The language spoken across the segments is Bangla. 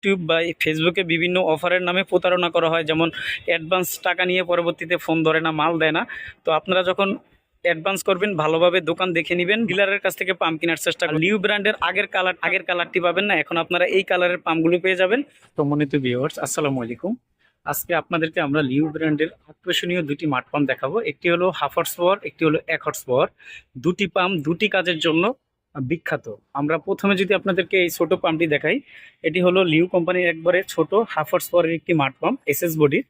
ইউটিউব বা ফেসবুকে বিভিন্ন অফারের নামে প্রতারণা করা হয়, যেমন অ্যাডভান্স টাকা নিয়ে পরবর্তীতে ফোন ধরে না, মাল দেয় না। তো আপনারা যখন অ্যাডভান্স করবেন, ভালোভাবে দোকান দেখে নেবেন ডিলারের কাছ থেকে পাম্প কেনার চেষ্টা নিউ ব্র্যান্ডের আগের কালার আগের কালারটি পাবেন না, এখন আপনারা এই কালারের পাম্পগুলো পেয়ে যাবেন। সম্মানিত ভিউয়ার্স আসসালামু আলাইকুম। আজকে আপনাদেরকে আমরা লিউ ব্র্যান্ডের আকর্ষণীয় দুটি মাঠ পাম্প দেখাবো। একটি হলো হাফ হর্স পাওয়ার একটি হলো এক হর্স পাওয়ার দুটি পাম্প দুটি কাজের জন্য বিখ্যাত। আমরা প্রথমে যদি আপনাদেরকে এই ছোট পাম্পটি দেখাই, এটি হলো লিউ কোম্পানির একবারে ছোট হাফ হর্স পাওয়ারের একটি মাঠ পাম্প, এসএস বডির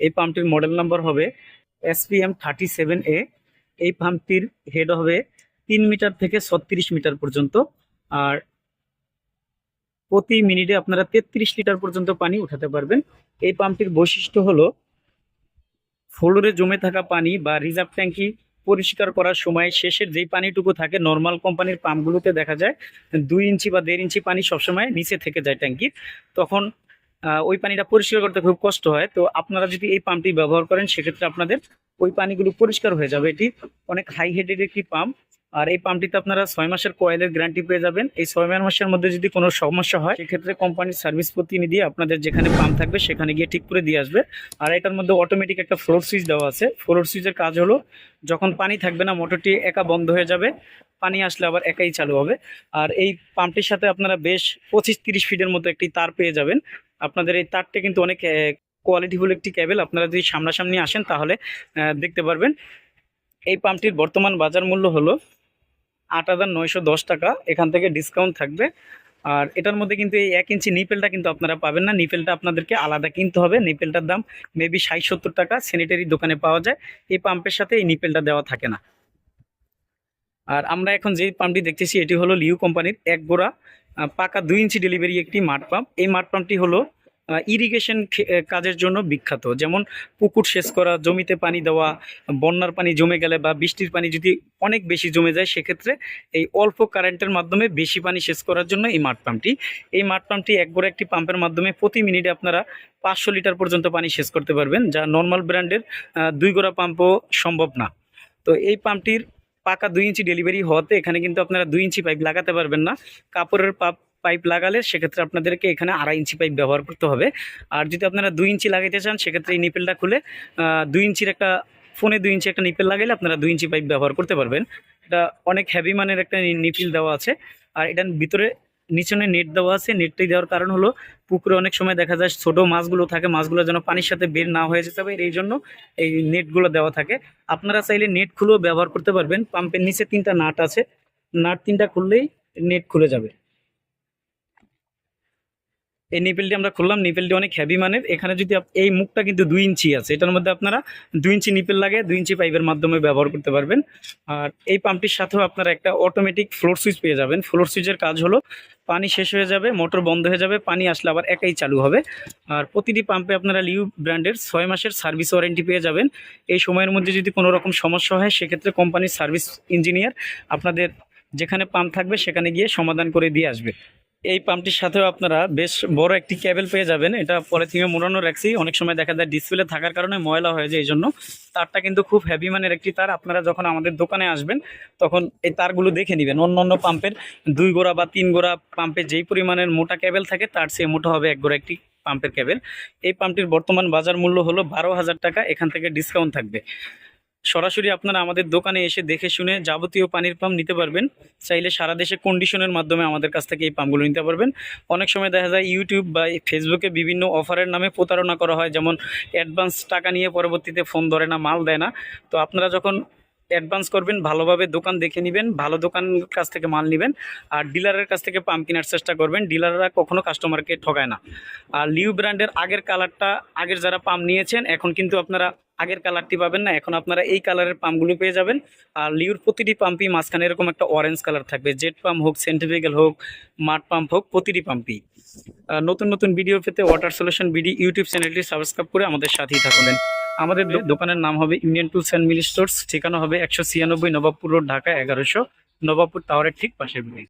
এই পাম্পটির মডেল নাম্বার হবে এসপিএম থার্টি সেভেন এ। এই পাম্পটির হেড হবে তিন মিটার থেকে ছত্রিশ মিটার পর্যন্ত। আর প্রতি মিনিটে আপনারা তেত্রিশ লিটার পর্যন্ত পানি উঠাতে পারবেন। এই পাম্পটির বৈশিষ্ট্য হলো, ফ্লোরে জমে থাকা পানি বা রিজার্ভ ট্যাঙ্কি পরিষ্কার করার সময় শেষের যেই পানিটুকু থাকে নর্মাল কোম্পানির পাম্পগুলোতে দেখা যায়, দুই ইঞ্চি বা দেড় ইঞ্চি পানি সবসময় নিচে থেকে যায় ট্যাঙ্কির তখন ওই পানিটা পরিষ্কার করতে খুব কষ্ট হয়। তো আপনারা যদি এই পাম্পটি ব্যবহার করেন, সেক্ষেত্রে আপনাদের ওই পানিগুলো পরিষ্কার হয়ে যাবে। এটি অনেক হাই হেডেড একটি পাম্প। আর এই পাম্পটিতে আপনারা ছয় মাসের কয়েলের গ্যারান্টি পেয়ে যাবেন। এই ছয় মাসের মধ্যে যদি কোনো সমস্যা হয়, সেক্ষেত্রে কোম্পানির সার্ভিস প্রতিনিধি আপনাদের যেখানে পাম্প থাকবে, সেখানে গিয়ে ঠিক করে দিয়ে আসবে। আর এটার মধ্যে অটোমেটিক একটা ফ্লোর সুইচ দেওয়া আছে। ফ্লোর সুইচের কাজ হলো, যখন পানি থাকবে না, মোটরটি একা বন্ধ হয়ে যাবে। পানি আসলে আবার একাই চালু হবে। আর এই পাম্পটির সাথে আপনারা বেশ পঁচিশ তিরিশ ফিটের মতো একটি তার পেয়ে যাবেন। আপনাদের এই তারটা কিন্তু অনেক কোয়ালিটিফুল একটি কেবল আপনারা যদি সামনাসামনি আসেন, তাহলে দেখতে পারবেন। এই পাম্পটির বর্তমান বাজার মূল্য হলো আট হাজার নয়শো দশ টাকা। এখান থেকে ডিসকাউন্ট থাকবে। আর এটার মধ্যে কিন্তু এই এক ইঞ্চি নিপেলটা কিন্তু আপনারা পাবেন না। নিপেলটা আপনাদেরকে আলাদা কিনতে হবে। নিপেলটার দাম মেবি ষাট সত্তর টাকা স্যানিটারি দোকানে পাওয়া যায়। এই পাম্পের সাথে এই নিপেলটা দেওয়া থাকে না। আর আমরা এখন যে পাম্পটি দেখতেছি, এটি হলো লিউ কোম্পানির এক গোড়া পাকা দুই ইঞ্চি ডেলিভারি একটি মাঠ পাম্প এই মাঠ পাম্পটি হলো ইরিগেশন কাজের জন্য বিখ্যাত। যেমন পুকুর সেচ করা, জমিতে পানি দেওয়া, বন্যার পানি জমে গেলে বা বৃষ্টির পানি যদি অনেক বেশি জমে যায়, সেক্ষেত্রে এই অল্প কারেন্টের মাধ্যমে বেশি পানি সেচ করার জন্য এই মাঠ পাম্পটি। এই মাঠ পাম্পটি এক গোড়া একটি পাম্পের মাধ্যমে প্রতি মিনিটে আপনারা পাঁচশো লিটার পর্যন্ত পানি সেচ করতে পারবেন, যা নর্মাল ব্র্যান্ডের দুই গোড়া পাম্পও সম্ভব না। তো এই পাম্পটির পাকা দুই ইঞ্চি ডেলিভারি হওয়াতে এখানে কিন্তু আপনারা দুই ইঞ্চি পাইপ লাগাতে পারবেন না। কাপড়ের পাপ পাইপ লাগালে সেক্ষেত্রে আপনাদেরকে এখানে আড়াই ইঞ্চি পাইপ ব্যবহার করতে হবে। আর যদি আপনারা দুই ইঞ্চি লাগাইতে চান, সেক্ষেত্রে এই নিপেলটা খুলে দুই ইঞ্চির একটা, ফোনে দুই ইঞ্চি একটা নিপেল লাগাইলে আপনারা দুই ইঞ্চি পাইপ ব্যবহার করতে পারবেন। এটা অনেক হ্যাভি মানের একটা নিপিল দেওয়া আছে। আর এটার ভিতরে নিচনে নেট দেওয়া আছে। নেটটি দেওয়ার কারণ হলো, পুকুরে অনেক সময় দেখা যায় ছোটো মাছগুলো থাকে, মাছগুলো যেন পানির সাথে বের না হয়ে যেতে পারে, এই জন্য এই নেটগুলো দেওয়া থাকে। আপনারা চাইলে নেট খুলেও ব্যবহার করতে পারবেন। পাম্পের নিচে তিনটা নাট আছে। নাট তিনটা খুললেই নেট খুলে যাবে। এই নিপেলটি আমরা খুললাম। নিপেলটি অনেক হেভি মানের। এখানে যদি এই মুখটা কিন্তু দুই ইঞ্চি আছে। এটার মধ্যে আপনারা দুই ইঞ্চি নিপেল লাগে, দুই ইঞ্চি পাইপের মাধ্যমে ব্যবহার করতে পারবেন। আর এই পাম্পটির সাথেও আপনারা একটা অটোমেটিক ফ্লোর সুইচ পেয়ে যাবেন। ফ্লোর সুইচের কাজ হলো, পানি শেষ হয়ে যাবে মোটর বন্ধ হয়ে যাবে, পানি আসলে আবার একাই চালু হবে। আর প্রতিটি পাম্পে আপনারা লিউ ব্র্যান্ডের ছয় মাসের সার্ভিস ওয়ারেন্টি পেয়ে যাবেন। এই সময়ের মধ্যে যদি কোনো রকম সমস্যা হয়, সেক্ষেত্রে কোম্পানির সার্ভিস ইঞ্জিনিয়ার আপনাদের যেখানে পাম্প থাকবে, সেখানে গিয়ে সমাধান করে দিয়ে আসবে। এই পাম্পটির সাথেও আপনারা বেশ বড় একটি ক্যাবেল পেয়ে যাবেন। এটা পলিথিনে মোড়ানো রাখছি অনেক সময় দেখা যায় ডিসপ্লে থাকার কারণে ময়লা হয়ে যায় এই জন্য। তারটা কিন্তু খুব হেভি মানের একটি তার। আপনারা যখন আমাদের দোকানে আসবেন, তখন এই তারগুলো দেখে নেবেন। অন্য অন্য পাম্পের দুই গোড়া বা তিন গোড়া পাম্পে যেই পরিমাণের মোটা ক্যাবেল থাকে, তার চেয়ে মোটা হবে এক গোড়া একটি পাম্পের ক্যাবেল এই পাম্পটির বর্তমান বাজার মূল্য হলো বারো হাজার টাকা। এখান থেকে ডিসকাউন্ট থাকবে। সরাসরি আপনারা আমাদের দোকানে এসে দেখে শুনে যাবতীয় পানির পাম্প নিতে পারবেন। চাইলে সারা দেশে কন্ডিশনের মাধ্যমে আমাদের কাছ থেকে এই পাম্পগুলো নিতে পারবেন। অনেক সময় দেখা যায় ইউটিউব বা ফেসবুকে বিভিন্ন অফারের নামে প্রতারণা করা হয়। যেমন অ্যাডভান্স টাকা নিয়ে পরবর্তীতে ফোন ধরে না, মাল দেয় না। তো আপনারা যখন অ্যাডভান্স করবেন, ভালোভাবে দোকান দেখে নেবেন, ভালো দোকান কাছ থেকে মাল নেবেন আর ডিলারের কাছ থেকে পাম্প কেনার চেষ্টা করবেন। ডিলাররা কখনো কাস্টমারকে ঠকায় না। আর লিউ ব্র্যান্ডের আগের কালারটা আগের যারা পাম্প নিয়েছেন, এখন কিন্তু আপনারা আগের কালারটি পাবেন না, এখন আপনারা এই কালারের পাম্পগুলো পেয়ে যাবেন। আর লিউর প্রতিটি পাম্পই মাঝখানে এরকম একটা অরেঞ্জ কালার থাকবে জেট পাম্প হোক সেন্টিফিক্যাল হোক মাঠ পাম্প হোক, প্রতিটি পাম্পই। নতুন নতুন ভিডিও পেতে ওয়াটার সলিউশন বিডি ইউটিউব চ্যানেলটি সাবস্ক্রাইব করে আমাদের সাথেই থাকবেন আমাদের দোকানের নাম হবে Indian tools and mill stores ঠিকানা হবে একশো ছিয়ানব্বই নবাবপুর রোড, ঢাকা এগারোশো, নবাবপুর টাওয়ারের ঠিক পাশে বিল্ডিং